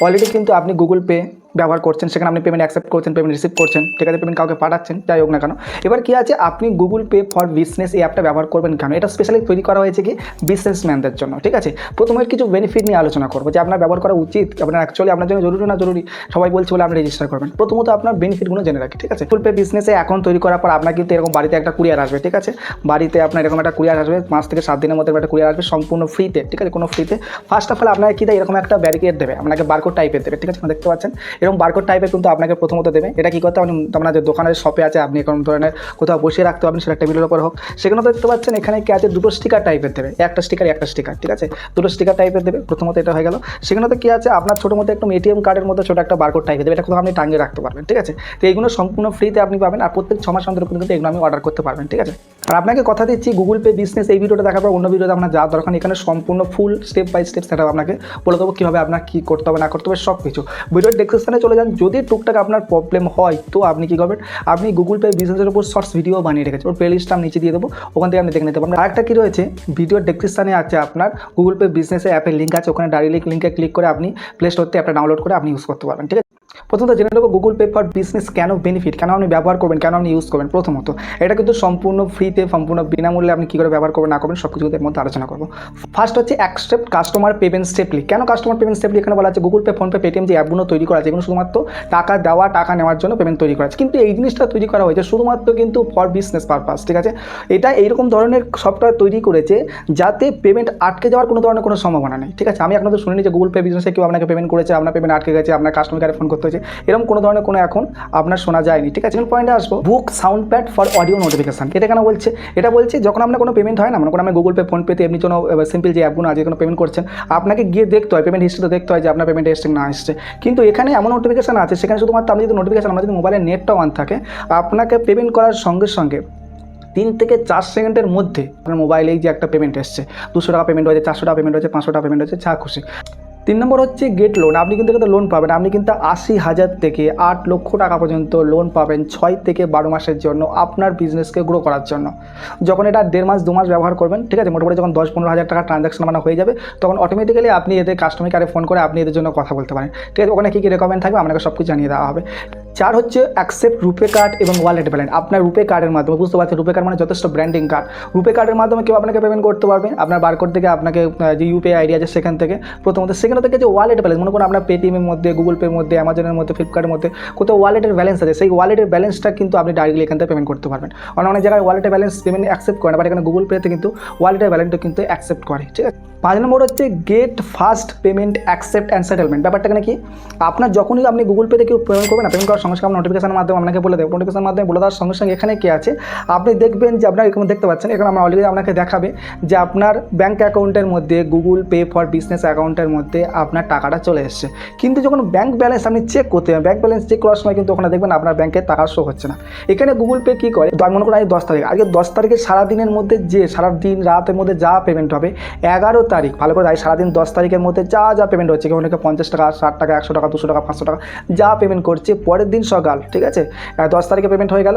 Already কিন্তু আপনি Google pay ব্যবহার করছেন, সেখানে আপনি পেমেন্ট অ্যাকসেপ্ট করছেন পেমেন্ট রিসিভ করছেন, ঠিক আছে পেমেন্ট কাউকে পাঠাচ্ছেন, যাই হোক না কেন। এবার কি আছে, আপনি গুগল পে ফর বিজনেস এই অ্যাপটা ব্যবহার করবেন কেন? এটা স্পেশালি তৈরি করা হয়েছে কি বিজনেসম্যানদের জন্য, ঠিক আছে? প্রথমে কিছু বেনিফিট নিয়ে আলোচনা করব, যে আপনার ব্যবহার করা উচিত, আপনার অ্যাকচুয়ালি আপনার জন্য জরুরি না জরুরি, সবাই বলছে বলে আপনি রেজিস্টার করবেন। প্রথমত আপনার বেনিফিটগুলো জেনে রাখি, ঠিক আছে? গুগল পে বিজনেসে অ্যাকাউন্ট তৈরি করার পর আপনার কিন্তু এরকম বাড়িতে একটা কুরিয়ার আসবে, ঠিক আছে? বাড়িতে আপনার এরকম একটা কুরিয়ার আসবে, পাঁচ থেকে সাত দিনের মধ্যে একটা কুরিয়ার আসবে, সম্পূর্ণ ফ্রিতে ঠিক আছে? কোনো ফ্রিতে ফার্স্ট অফ অল আপনাকে কি দেয়? এরকম একটা ব্যারিকেড দেবে, আপনাকে বারকোড টাইপের দেবে, ঠিক আছে? দেখতে পাচ্ছেন? এরকম বারকোড টাইপের কিন্তু আপনাকে প্রথমত দেবে। এটা কি করতে আপনি আপনার যে দোকানের শপে আছে, আপনি এরকম ধরনের কোথাও বসিয়ে রাখতে পারবেন সেটা টেবিলের উপর হোক। সেখানে দেখতে পাচ্ছেন, এখানে কি আছে? দুটো স্টিকার টাইপের দেবে। একটা স্টিকার একটা স্টিকার ঠিক আছে? দুটো স্টিকার টাইপের দেবে। প্রথমত এটা হয়ে গেল। সেখানে তো কী আছে? আপনার ছোটো মতো একদম এটিএম কার্ডের মতো ছোটো একটা বারকোড টাইপের দেবে। এটা কোথাও আপনি টাঙিয়ে রাখতে পারবেন, ঠিক আছে? তো এইগুলো সম্পূর্ণ ফ্রিতে আপনি পাবেন। আর প্রত্যেক ছ মাস অন্তর কিন্তু এগুলো আমি অর্ডার করতে পারবেন, ঠিক আছে? আর আপনাকে কথা দিচ্ছি গুগল পে বিজনেস এই ভিডিওটা দেখার পর অন্য ভিডিওতে আপনার যা দরকার এখানে সম্পূর্ণ ফুল স্টেপ বাই স্টেপ সেটা আপনাকে বলে দেবো কীভাবে আপনার কী করতে হবে, না করতে হবে সব কিছু ভিডিওর ডেসক্রিপশনে চলে যান। যদি টুকটাক আপনার প্রবলেম হয়, তো আপনি কী করবেন? আপনি গুগল পে বিজনেসের উপর শর্টস ভিডিও বানিয়ে রেখেছেন। ওর প্লে লিস্টটা আমি নিচে দিয়ে দেবো। ওখান থেকে আপনি দেখে নিতে পারবেন। আরেকটা কী রয়েছে? ভিডিও ডিসক্রিপশানে আছে আপনার গুগল পে বিজনেসের অ্যাপের লিঙ্ক আছে। ওখানে ডাইরেক্ট লিঙ্কে ক্লিক করে আপনি প্লে স্টোর থেকে অ্যাপটা ডাউনলোড করে আপনি ইউজ করতে পারবেন। ঠিক আছে? প্রথমত জেনে নেব গুগল পে ফর বিজনেস কেন বেনিফিট কেন আপনি ব্যবহার করবেন? কেন আপনি ইউজ করবেন? প্রথমত, এটা কিন্তু সম্পূর্ণ ফ্রিতে সম্পূর্ণ বিনামূল্যে আপনি কী করে ব্যবহার করবেন, না করবেন সব কিছু এর মধ্যে আলোচনা করব। ফার্স্ট হচ্ছে অ্যাকসেপ্ট কাস্টমার পেমেন্ট স্টেপলি কেন কাস্টমার পেমেন্ট স্টেপলি এখানে বলা আছে গুগল পে ফোনপে পেটিএম যে অ্যাপগুলো তৈরি করা আছে, এগুলো শুধুমাত্র টাকা দেওয়া, টাকা নেওয়ার জন্য পেমেন্ট তৈরি করা আছে। কিন্তু এই জিনিসটা তৈরি করা হয়েছে শুধুমাত্র কিন্তু ফর বিজনেস পারপাস ঠিক আছে? এটা এইরকম ধরনের সফটওয়্যার তৈরি করেছে যাতে পেমেন্ট আটকে যাওয়ার কোনো ধরনের কোনো সম্ভাবনা নেই, ঠিক আছে? আমি আপনাদের শুনিনি যে গুগল পে বিজনেসে কেউ আপনাকে পেমেন্ট করেছে, আপনার পেমেন্ট আটকে গেছে, আপনার কাস্টমার কেয়ারে ফোন করতে হয়েছে। এরকম কোনো ধরনের কোনো এখন আপনার শোনা যায়নি, ঠিক আছে? পয়েন্টে আসব। Book sound pad for audio notification এটা কেন বলছে? এটা বলছে যখন আপনার কোনো পেমেন্ট হয় না, মনে করুন আমি গুগল পে ফোন পেতে এমনি কোনো সিম্পল যে অ্যাপগুলো আছে কোনো পেমেন্ট করছেন, আপনাকে গিয়ে দেখতে হয় পেমেন্ট হিস্ট্রিতে দেখতে হয় যে আপনার পেমেন্ট এসছে না আসছে কিন্তু এখানে এমন নোটিফিকেশন আছে, সেখানে শুধুমাত্র আপনি যদি নোটিফিকেশন আমরা যদি মোবাইলের নেটটাও অন থাকে, আপনাকে পেমেন্ট করার সঙ্গে সঙ্গে তিন থেকে চার সেকেন্ডের মধ্যে আপনার মোবাইলেই যে একটা পেমেন্ট এসছে, দুশো টাকা পেমেন্ট হয়েছে, চারশো টাকা পেমেন্ট হয়েছে, পাঁচশো টাকা পেমেন্ট হয়েছে, যা খুশি। তিন নম্বর হচ্ছে গেট লোন আপনি কিন্তু এখানে লোন পাবেন। আপনি কিন্তু আশি হাজার থেকে আট লক্ষ টাকা পর্যন্ত লোন পাবেন ছয় থেকে বারো মাসের জন্য আপনার বিজনেসকে গ্রো করার জন্য। যখন এটা দেড় মাস, দু মাস ব্যবহার করবেন, ঠিক আছে? মোটামুটি যখন দশ পনেরো হাজার টাকা ট্রানজাকশন মানে হয়ে যাবে, তখন অটোমেটিক্যালি আপনি এদের কাস্টমার কেয়ারে ফোন করে আপনি এদের জন্য কথা বলতে পারেন। ঠিক আছে? ওখানে কী কী রেকমেন্ড থাকবে? আপনাকে সব কিছু জানিয়ে দেওয়া হবে। চার হচ্ছে অ্যাকসেপ্ট রুপে কার্ড এবং ওয়ালেট ব্যালেন্স আপনার রুপে কার্ডের মাধ্যমে, বুঝতে পারছেন? রুপে কার্ড মানে যথেষ্ট ব্র্যান্ডিং কার্ড রুপে কার্ডের মাধ্যমে কেউ আপনাকে পেমেন্ট করতে পারবে। আপনার বারকোড থেকে আপনাকে যে ইউপিআই আইডি আছে সেখান থেকে। প্রথমত সেখানে থেকে যে ওয়ালেট ব্যালেন্স মনে করুন আপনার পেটিএমের মধ্যে গুগল পের মধ্যে অ্যামাজনের মধ্যে ফ্লিপকার্টের মধ্যে, কোথাও ওয়ালেটের ব্যালেন্স আছে। সেই ওয়ালেটের ব্যালেন্সটা কিন্তু আপনি ডাইরেক্টলি এখান থেকে পেমেন্ট করতে পারবেন। অনেক অনেক জায়গায় ওয়ালেটের ব্যালেন্স পেমেন্ট অ্যাকসেপ্ট করে না বাট এখানে গুগল পেতে কিন্তু ওয়ালেটের ব্যালেন্সটা কিন্তু অ্যাকসেপ্ট করে। ঠিক আছে? পাঁচ নম্বর হচ্ছে get fast payment accept and settlement ব্যাপারটা কি? আপনার যখনই আপনি গুগল পেতে কেউ পেমেন্ট করবেন না পেমেন্ট করার সঙ্গে সঙ্গে নোটিফিকেশনের মাধ্যমে আপনাকে বলে দেবে। নোটিফিকেশনের মাধ্যমে বলে দেওয়ার সঙ্গে সঙ্গে এখানে কি আছে? আপনি দেখবেন যে আপনার এখানে দেখতে পাচ্ছেন, এখানে আমরা অলরেডি আপনাকে দেখাবে যে আপনার ব্যাঙ্ক অ্যাকাউন্টের মধ্যে গুগল পে ফর বিজনেস অ্যাকাউন্টের মধ্যে আপনার টাকাটা চলে এসছে। কিন্তু যখন ব্যাঙ্ক ব্যালেন্স আপনি চেক করতে হবে ব্যাঙ্ক ব্যালেন্স চেক করার সময় কিন্তু ওখানে দেখবেন আপনার ব্যাংকের টাকা শো হচ্ছে না। এখানে গুগল পে কী করে? মনে করুন আজ দশ তারিখ আজকে দশ তারিখে সারাদিনের মধ্যে যে সারা দিন রাতের মধ্যে যা পেমেন্ট হবে, এগারো তারিখ, ভালো করে আজ সারাদিন দশ তারিখের মধ্যে যা যা পেমেন্ট হচ্ছে কেউ অনেকে পঞ্চাশ টাকা, ষাট টাকা, একশো টাকা, দুশো টাকা, পাঁচশো টাকা যা পেমেন্ট করছে, পরের দিন সকাল, ঠিক আছে? দশ তারিখে পেমেন্ট হয়ে গেল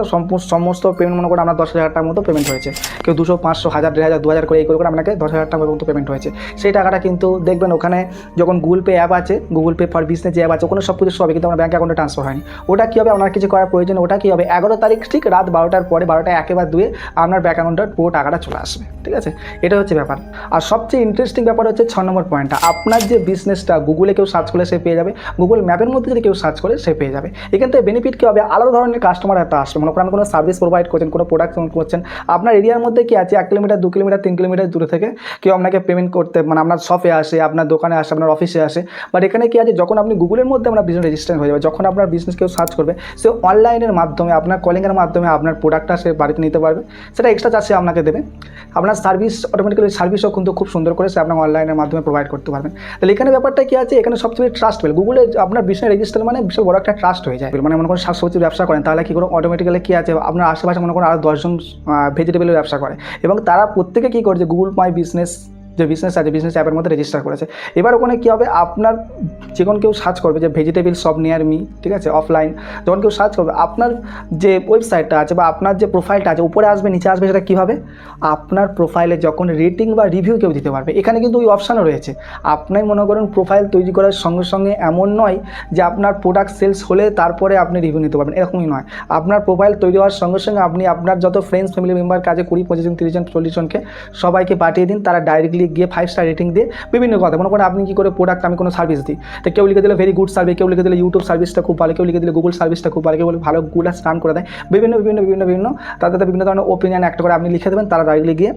সমস্ত পেমেন্ট মনে করে আপনার দশ হাজার টাকার মতো পেমেন্ট হয়েছে। কেউ দুশো, পাঁচশো, হাজার, দেড় হাজার, দু হাজার করে এই করে করে আপনাকে দশ হাজার টাকার মতো পেমেন্ট হয়েছে। সেই টাকাটা কিন্তু দেখবেন ওখানে যখন গুগল পে অ্যাপ আছে গুগল পে ফর বিজনেস যে অ্যাপ আছে, ওখানে সব কিছু হবে, কিন্তু আমার ব্যাঙ্ক অ্যাকাউন্টে ট্রান্সফার হয়নি। ওটা কী হবে? আপনার কিছু করার প্রয়োজন ওটা কী হবে? এগারো তারিখ ঠিক রাত বারোটার পরে বারোটা একেবারে দুয়ে আপনার ব্যাঙ্ক অ্যাকাউন্টে পুরো টাকাটা চলে আসবে, ঠিক আছে? এটা হচ্ছে ব্যাপার। আর সবচেয়ে ইন্টারেস্টিং ব্যাপার হচ্ছে ছ নম্বর পয়েন্টটা আপনার যে বিজনেসটা গুগলে কেউ সার্চ করলে সে পেয়ে যাবে। গুগল ম্যাপের মধ্যে যদি কেউ সার্চ করে, সে পেয়ে যাবে। এখান থেকে বেনিফিট কী হবে? আলাদা ধরনের কাস্টমার একটা আসবে। মনে করেন কোনো সার্ভিস প্রোভাইড করছেন, কোনো প্রোডাক্ট করছেন। আপনার এরিয়ার মধ্যে কি আছে? এক কিলোমিটার দু কিলোমিটার তিন কিলোমিটার দূরে থেকে কেউ আপনাকে পেমেন্ট করতে মানে আপনার শপে আসে, আপনার দোকানে আসে, আপনার অফিসে আসে। বাট এখানে কি আছে? যখন আপনি গুগলের মধ্যে আপনার বিজনেস রেজিস্ট্রেশন হয়ে যাবে, যখন আপনার বিজনেস কেউ সার্চ করবে, সে অনলাইনের মাধ্যমে, আপনার কলিংয়ের মাধ্যমে আপনার প্রোডাক্টটা সে বাড়িতে নিতে পারবে। সেটা এক্সট্রা চার্জ সে আপনাকে দেবে। আপনার সার্ভিস অটোমেটিক্যালি সার্ভিসও কিন্তু খুব সুন্দর করে সে আপনার অনলাইনের মাধ্যমে প্রোভাইড করতে পারবেন তাহলে এখানে ব্যাপারটা কি আছে? এখানে সবচেয়ে ট্রাস্টেবল গুগলে আপনার বিজনেস রেজিস্টার মানে বিশাল বড় একটা ট্রাস্ট হয়ে যায়। মানে মনে করেন শাকসবজির ব্যবসা করেন, তাহলে কী করুন অটোমেটিক্যালি কী আছে? আপনার আশেপাশে মনে করেন আরও দশজন ভেজিটেবলের ব্যবসা করে। এবং তারা প্রত্যেকে কী করছে গুগল মাই বিজনেস যে বিজনেস আছে বিজনেস অ্যাপের মধ্যে রেজিস্টার করেছে। এবার ওখানে কী হবে? আপনার যখন কেউ সার্চ করবে যে ভেজিটেবল সব নিয়ার মি ঠিক আছে? অফলাইন যখন কেউ সার্চ করবে, আপনার যে ওয়েবসাইটটা আছে বা আপনার যে প্রোফাইলটা আছে, উপরে আসবে, নিচে আসবে, সেটা কীভাবে? আপনার প্রোফাইলে যখন রেটিং বা রিভিউ কেউ দিতে পারবে। এখানে কিন্তু ওই অপশানও রয়েছে। আপনাই মনে করুন প্রোফাইল তৈরি করার সঙ্গে সঙ্গে এমন নয় যে আপনার প্রোডাক্ট সেলস হলে তারপরে আপনি রিভিউ নিতে পারবেন। এরকমই নয়। আপনার প্রোফাইল তৈরি হওয়ার সঙ্গে সঙ্গে আপনি আপনার যত ফ্রেন্ডস ফ্যামিলি মেম্বার কাজে কুড়ি, পঁচিশ জন, তিরিশ জন, চল্লিশ জনকে সবাইকে পাঠিয়ে দিন। তারা ডাইরেক্টলি গিয়ে ফাইভ স্টার রেটিং দিয়ে বিভিন্ন কথা। মনে করেন আপনি কী করে প্রোডাক্ট আমি কোনো সার্ভিস দিই। তো কেউ লিখে দিলে ভেরি গুড সার্ভিস কেউ লিখে দিলে ইউটিউব সার্ভিসটা খুব ভালো, কেউ লিখে দিলে গুগল সার্ভিসটা খুব ভালো, কেউ বলে ভালো গুগল রান করে দেয়। বিভিন্ন বিভিন্ন বিভিন্ন বিভিন্ন, তাদের বিভিন্ন ধরনের ওপিনিয়ন একটা করে আপনি লিখে দেবেন, তারা ডাইরেক্টলি গিয়ে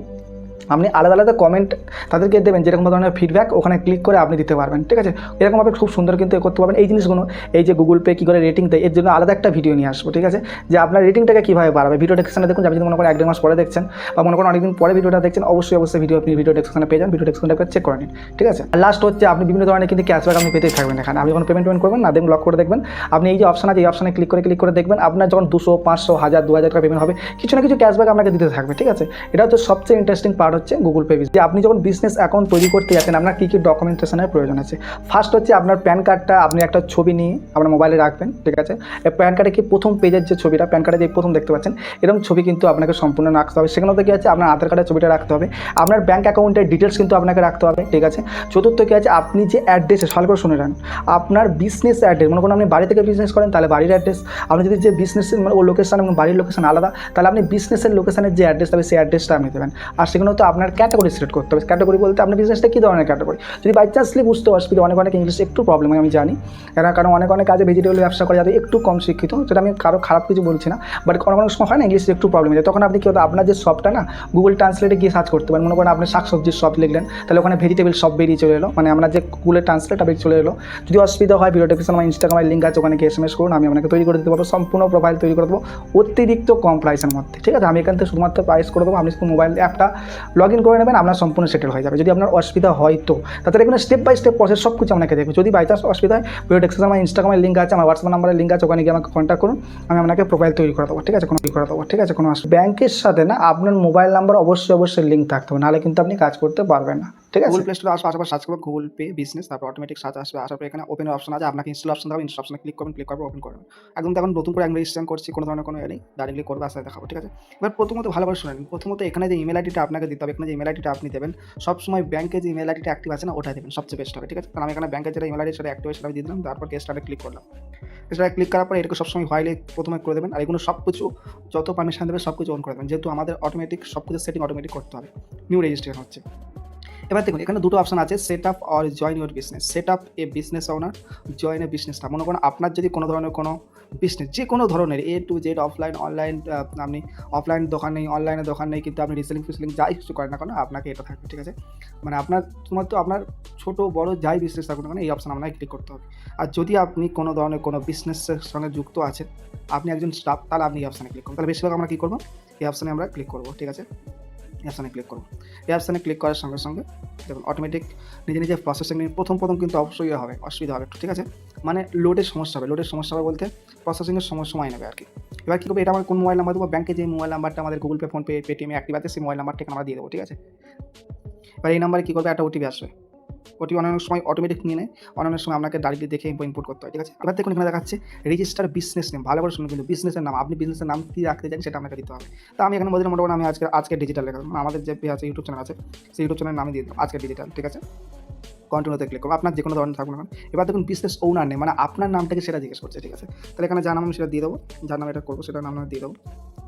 আপনি আলাদা আলাদা কমেন্ট তাদেরকে দেবেন, যেরকম ধরনের ফিডব্যাক ওখানে ক্লিক করে আপনি দিতে পারবেন, ঠিক আছে? এরকমভাবে খুব সুন্দর কিন্তু করতে পারবেন। এই জিনিসগুলো, এই যে গুগল পে কী করে রেটিং দেয়, এর জন্য আলাদা একটা ভিডিও নিয়ে আসব, ঠিক আছে? যে আপনার রেটিংটাকে কীভাবে বাড়াবে? ভিডিও ডেসক্রিপশনে দেখুন, আপনি যদি মনে করেন এক দেড় মাস পরে দেখছেন, বা মনে করেন অনেকদিন পরে ভিডিওটা দেখছেন, অবশ্যই অবশ্যই ভিডিও আপনি ভিডিও ডেসক্রিপশনে পেয়ে যান ভিডিও ডেসক্রিপশনটা চেক করে নিন, ঠিক আছে? আর লাস্ট হচ্ছে, আপনি বিভিন্ন ধরনের কিন্তু ক্যাশব্যাক আপনি পেতেই থাকবেন এখানে। আপনি যখন পেমেন্ট পেমেন্ট করবেন না দেখুন লক করে দেখবেন। আপনি এই যে অপশন আছে, এই অপশনে ক্লিক করে ক্লিক করে দেখবেন, আপনার যখন দুশো, পাঁচশো, হাজার, দু হাজার টাকা পেমেন্ট হবে, কিছু না কিছু ক্যাশব্যাক আপনাকে দিতে থাকবে, ঠিক আছে? এটা হচ্ছে সবচেয়ে ইন্টারেস্টিং পার্ট হচ্ছে গুগল পে যে আপনি যখন বিজনেস অ্যাকাউন্ট তৈরি করতে যাচ্ছেন, আপনার কী কী ডকুমেন্টেশনের প্রয়োজন আছে? ফার্স্ট হচ্ছে আপনার প্যান কার্ডটা আপনি একটা ছবি নিয়ে আপনার মোবাইলে রাখবেন, ঠিক আছে? প্যান কার্ডে কি প্রথম পেজের যে ছবিটা প্যান কার্ডে যে প্রথম দেখতে পাচ্ছেন, এরকম ছবি কিন্তু আপনাকে সম্পূর্ণ রাখতে হবে। সেখানে তো কী আছে আপনার আধার কার্ডের ছবিটা রাখতে হবে। আপনার ব্যাঙ্ক অ্যাকাউন্টের ডিটেলস কিন্তু আপনাকে রাখতে হবে, ঠিক আছে? চতুর্থ কী আছে, আপনি যে অ্যাড্রেসে সল করে শুনে নেন। আপনার বিজনেস অ্যাড্রেস মনে করুন আপনি বাড়ি থেকে বিজনেস করেন, তাহলে বাড়ির অ্যাড্রেস আপনি যদি যে বিজনেসের মানে ও লোকেশন এবং বাড়ির লোকেশন আলাদা, তাহলে আপনি বিজনেসের লোকেশনের যে অ্যাড্রেস হবে সেই অ্যাড্রেসটা আপনি দেবেন। আর সেখানে তো আপনার ক্যাটাগরি সিলেক্ট করতে হবে। ক্যাটাগরি বলতে আপনি বিজনেসটা কী ধরনের ক্যাটাগরি যদি বাই চান্সলি বুঝতে অসুবিধা, অনেক অনেক ইংলিশ একটু প্রবলেম হয় আমি জানি। এরা কারণ অনেক অনেক কাজে ভেজিটেবল ব্যবসা করে যাদের একটু কম শিক্ষিত। সেটা আমি কারও খারাপ কিছু বলছি না। বাট অনেক অনেক সময় হয় না ইংলিশে একটু প্রবলেম হয় তখন আপনি কী আপনার যে শপটা না গুগল ট্রান্সলেটে গিয়ে সার্চ করতে পারেন। মনে করেন আপনি শাক সবজির শপ লিখলেন, তাহলে ওখানে ভেজিটেবল শপ বেরিয়ে চলে এলো। মানে আমরা যে গুগলের ট্রান্সলেট বেরিয়ে চলে এলো। যদি অসুবিধা হয় ভিডিও ডেসক্রিপশন আমার ইনস্টাগ্রামের লিঙ্ক আছে, ওখানে গিয়ে এস এম এস করুন। আমি আপনাকে তৈরি করে দিতে পারব। সম্পূর্ণ প্রোফাইল তৈরি করে দেবো। অতিরিক্ত কম প্রাইসের মধ্যে। ঠিক আছে? আমি এখান থেকে শুধুমাত্র প্রাইস করে দেবো। আপনি শুধু মোবাইল অ্যাপটা লগ ইন করে নেবেন, আপনার সম্পূর্ণ সেটেল হয়ে যাবে। যদি আপনার অসুবিধা হয় তো। তাদের এখানে স্টেপ বাই স্টেপ প্রসেস সব কিছু আপনাকে দেখবে। যদি বাই চান্স অসুবিধা হয় ভিডিও ডেসক্রিপশন আমার ইনস্টাগ্রামের লিঙ্ক আছে, আমার হোয়াটসঅ্যাপ নাম্বারের লিঙ্ক আছে, ওখানে গিয়ে আমাকে কন্ট্যাক্ট করুন। আমি আপনাকে প্রোফাইল তৈরি করে দেবো, ঠিক আছে? কোনো করে দেবো, ঠিক আছে? কোনো ব্যাংকের সাথে না, আপনার মোবাইল নাম্বার অবশ্যই অবশ্যই লিঙ্ক থাকতে হবে। নাহলে কিন্তু আপনি কাজ করতে পারবেন না। ঠিক আছে? গুগল প্লে স্টোরে আসবে আসার পর সার্চ করব গুগল পে বিজনেস তারপর অটোমেটিক সার্চ আসবে। আসার পর এখানে ওপেন অপশন আছে, আপনাকে ইনস্টল অপশন দেবে ইনস্টল অপশনে ক্লিক করবেন ক্লিক করব ওপেন করবেন একদম এখন নতুন করে রেজিস্ট্রেশন করছি, কোনো ধরনের কোনো এনি ডাইরেক্টলি করবে আসলে দেখাবো, ঠিক আছে? এবার প্রথমত ভালোভাবে শুনে প্রথমত এখানে যে ইমেল আইডিটা আপনাকে দিতে হবে, এখানে যে ইমেল আইডিটা আপনি দেবেন, সবসময় ব্যাংকে যে ইমেল আইডিটা অ্যাক্টিভ আছে না ওটা দেবেন, সবচেয়ে বেস্ট হবে, ঠিক আছে? কারণ আমি এখানে ব্যাংকের যেটা ইমেল আইডি সেটা অ্যাক্টিভ সেটা আমি দিয়ে দিলাম, তারপর স্টার্টে ক্লিক করলাম। স্টার্টে ক্লিক করার পর এটাকে সবসময় হোয়াইলে প্রথমে করে দেবেন, আর এগুলো সব কিছু যত পারমিশন দেবে সব কিছু অন করে দেবেন, যেহেতু আমাদের অটোমেটিক সব কিছু সেটিং অটোমেটিক করতে হবে। নিউ রেজিস্ট্রেশন হচ্ছে। এবার দেখুন, এখানে দুটো অপশন আছে set up or join your business set up a business owner join a বিজনেসটা মনে করুন, আপনার যদি কোনো ধরনের কোনো বিজনেস যে কোনো ধরনের A to Z offline online আপনি অফলাইন দোকান নেই অনলাইনে দোকান নেই, কিন্তু আপনি রিসেলিং ফিসেলিং যাই কিছু করেন না কেন, আপনাকে এটা থাকবে, ঠিক আছে? মানে আপনার শুধুমাত্র আপনার ছোট, বড় যাই বিজনেস থাকুন না কেন, এই অপশন আপনাকে ক্লিক করতে হবে। আর যদি আপনি কোনো ধরনের কোনো বিজনেসের সঙ্গে যুক্ত আছেন, আপনি একজন স্টাফ তাহলে আপনি এই অপশানে ক্লিক করুন। তাহলে বেশিরভাগ আমরা কী করব? এই অপশানে আমরা ক্লিক করব, ঠিক আছে? অপশানে ক্লিক করব এই অ্যাপসানে ক্লিক করার সঙ্গে সঙ্গে দেখুন অটোমেটিক নিজে নিজে প্রসেসিং নিয়ে প্রথম প্রথম কিন্তু অবশ্যই ইয়ে হবে অসুবিধা হবে একটু ঠিক আছে মানে লোডের সমস্যা হবে লোডের সমস্যা হবে বলতে প্রসেসিংয়ের সময় সময় নেবে আর কি এবার কী করব এটা আমার কোন মোবাইল নাম্বার দেবো ব্যাঙ্কে যে মোবাইল নাম্বারটা আমাদের গুগল পে ফোনপে পেটিএমে অ্যাক্টিভ আছে সেই মোবাইল নাম্বারটাকে আমরা দিয়ে দেবো ঠিক আছে এবার এই নাম্বারে কী করবে একটা ওটিপি আসবে ওটিপি অনেক সময় অটোমেটিক নিয়ে নেয়। অনেক সময় আপনাকে ডাইরেক্টলি দেখে ইম্পোর্ট করতে হয়, ঠিক আছে? এবার দেখুন, এখানে দেখাচ্ছে রেজিস্টার বিজনেস নেম ভালো করে শুনুন কিন্তু বিজনেসের নাম, আপনি বিজনেসের নাম কী রাখতে চান সেটা আপনাকে দিতে হবে। তা আমি এখানে বলছিলাম মোটামুটি আমি আজকে আজকে ডিজিটাল লেখা আমাদের যে আছে ইউটিউব চ্যানেল আছে, সেই ইউটিউব চ্যানেল নামে দিয়ে দিলাম আজকে ডিজিটাল ঠিক আছে? কন্টিনিউতে ক্লিক করব। আপনার যে কোনো ধরনের থাকুন এবার দেখুন বিজনেস ওনার নেই মানে আপনার নামটাকে সেটা জিজ্ঞেস করছে, ঠিক আছে? তাহলে এখানে যার নাম আমি সেটা দিয়ে দেবো। যার নাম এটা করব সেটা নাম আমি দিয়ে দেবো।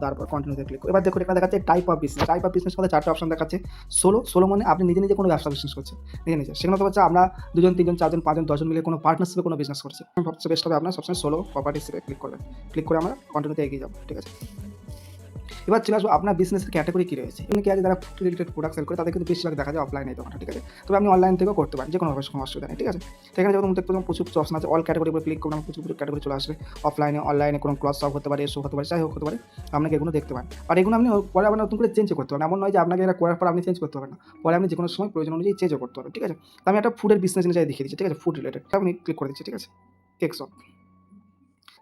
তারপর কন্টিনিউতে ক্লিক করব। এবার দেখুন, এখানে দেখাচ্ছে type of business type of business মধ্যে চারটে অপশন দেখাচ্ছে। ষোলো ষোলো মানে আপনি নিজে নিজে কোনো ব্যবসা বিজনেস করছে নিজে নিজে। সেখানে তো হচ্ছে আমরা দুজন, তিনজন, চারজন, পাঁচজন, দশজন মিলে কোনো পার্টনারশিপে কোনো বিজনেস করছে। সবচেয়ে বেস্ট হবে আপনার সবসময় ষোলো প্রপার্টি হিসেবে ক্লিক করবেন। ক্লিক করে আমরা কন্টিনিউতে এগিয়ে যাব, ঠিক আছে? এবার চলে আসব আপনার বিজনেসের ক্যাটাগরি কী রয়েছে? এমনি কি আছে যারা ফুড রিলেটেড প্রোডাক্ট সেল করে তাদের কিন্তু বেশিরভাগ দেখা যায় অফলাইনে দোকানটা, ঠিক আছে? তবে আপনি অনলাইন থেকেও করতে পারেন যে কোনো কোনো অসুবিধা নেই, ঠিক আছে? তো এখানে যখন দেখতে পাবেন প্রচুর অপশন আছে অল ক্যাটাগরি উপরে ক্লিক করবেন প্রচুর প্রচুর ক্যাটাগরি চলে আসবে। অফলাইনে অনলাইনে কোনো ক্লথ শপ হতে পারে এসব হতে পারে, যাই হোক হতে পারে, আপনাকে এগুলো দেখতে পারেন। আর এগুলো আপনি পরে আবার নতুন করে চেঞ্জ করতে পারেন। এমন নয় যে আপনাকে এটা করার পর আপনি চেঞ্জ করতে পারেন না। পরে আপনি যে কোনো সময় প্রয়োজন অনুযায়ী চেঞ্জও করতে পারবেন, ঠিক আছে? আমি একটা ফুডের বিজনেস অনুযায়ী দেখিয়ে দিচ্ছি, ঠিক আছে? ফুড রিলেটেড আপনি ক্লিক করে দিচ্ছি, ঠিক আছে? কেক শপ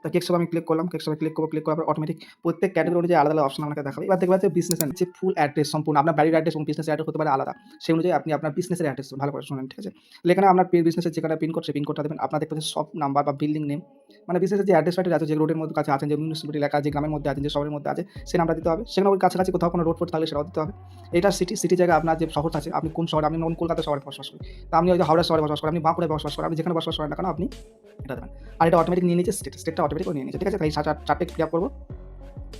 তা কেক আমি ক্লিক করলাম কেক ক্লিক করব ক্লিক করার অটোমেটিক প্রত্যেক ক্যাটাগরি অনুযায়ী আলাদা আলাদা অপশন আমাকে দেখাবে। এবার দেখবে যে বিজনেস যে ফুল অ্যাড্রেস সম্পূর্ণ, আপনার বাড়ির অ্যাড্রেস এবং বিজনেস অ্যাড্রেস হতে পারে আলাদা। সেই অনুযায়ী আপনি আপনার বিজনেসের অ্যাড্রেস ভালো করে শুনেন, ঠিক আছে? এখানে আপনার বিজনেসের যেখানে পিন কোড সেই পিন কোডটা দেবেন। আপনার দেখবেন সব নাম্বার বা বিল্ডিং নেম মানে বিজনেসের যে অ্যাড্রেস আছে, যে রোডের মধ্যে কাছে আছেন যে মিউনিসিপালিটি এলাকা যে গ্রামের মধ্যে আছেন যে শহরের মধ্যে আছে, সেই নামটা দিতে হবে। সেখানে কাছাকাছি কোথাও কোনো রোড ফোড থাকলে সেটাও দিতে হবে। এটা সিটি সিটি জায়গা আপনার যে শহর আছে, আপনি কোন শহরে, আপনি যেমন কলকাতা শহরে বসবাস করেন, তা আপনি হয়তো হাওড়া শহরে বসবাস করেন, আপনি বাঁকুড়ায় বসবাস করেন, আপনি যেখানে বসবাস করেন না কেন, আপনি এটা দেবেন। আর এটা অটোমেটিক নিয়ে নিচ্ছে স্টেট স্টেটটা অটোমেটিক নিয়ে নিচ্ছে ঠিক আছে? তাই চারটে ক্লিক করব।